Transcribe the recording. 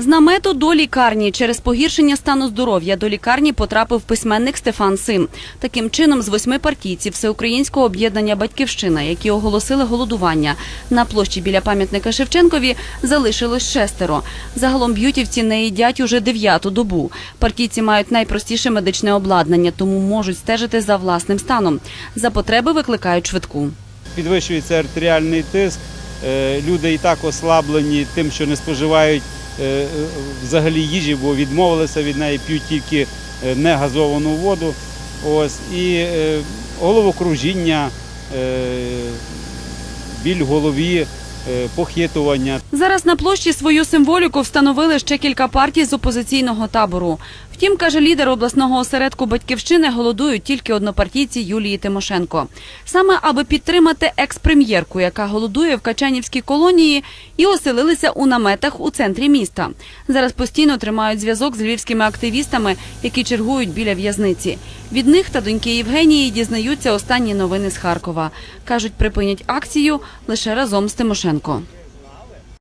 З намету до лікарні через погіршення стану здоров'я до лікарні потрапив письменник Стефан Сим. Таким чином, з восьми партійців Всеукраїнського об'єднання Батьківщина, які оголосили голодування на площі біля пам'ятника Шевченкові, залишилось шестеро. Загалом б'ютівці не їдять уже дев'яту добу. Партійці мають найпростіше медичне обладнання, тому можуть стежити за власним станом. За потреби викликають швидку. підвищується артеріальний тиск. е, Люди і так ослаблені тим, що не споживають взагалі їжі, бо відмовилися від неї, п'ють тільки е, негазовану воду. Ось і е, головокружіння, е, біль в голові, е, похитування. Зараз на площі свою символіку встановили ще кілька партій з опозиційного табору. Втім, каже лідер обласного осередку батьківщини, голодують тільки однопартійці Юлії Тимошенко. Саме аби підтримати екс-прем'єрку, яка голодує в Качанівській колонії, і оселилися у наметах у центрі міста. Зараз постійно тримають зв'язок з львівськими активістами, які чергують біля в'язниці. Від них та доньки Євгенії дізнаються останні новини з Харкова. кажуть, припинять акцію лише разом з Тимошенко.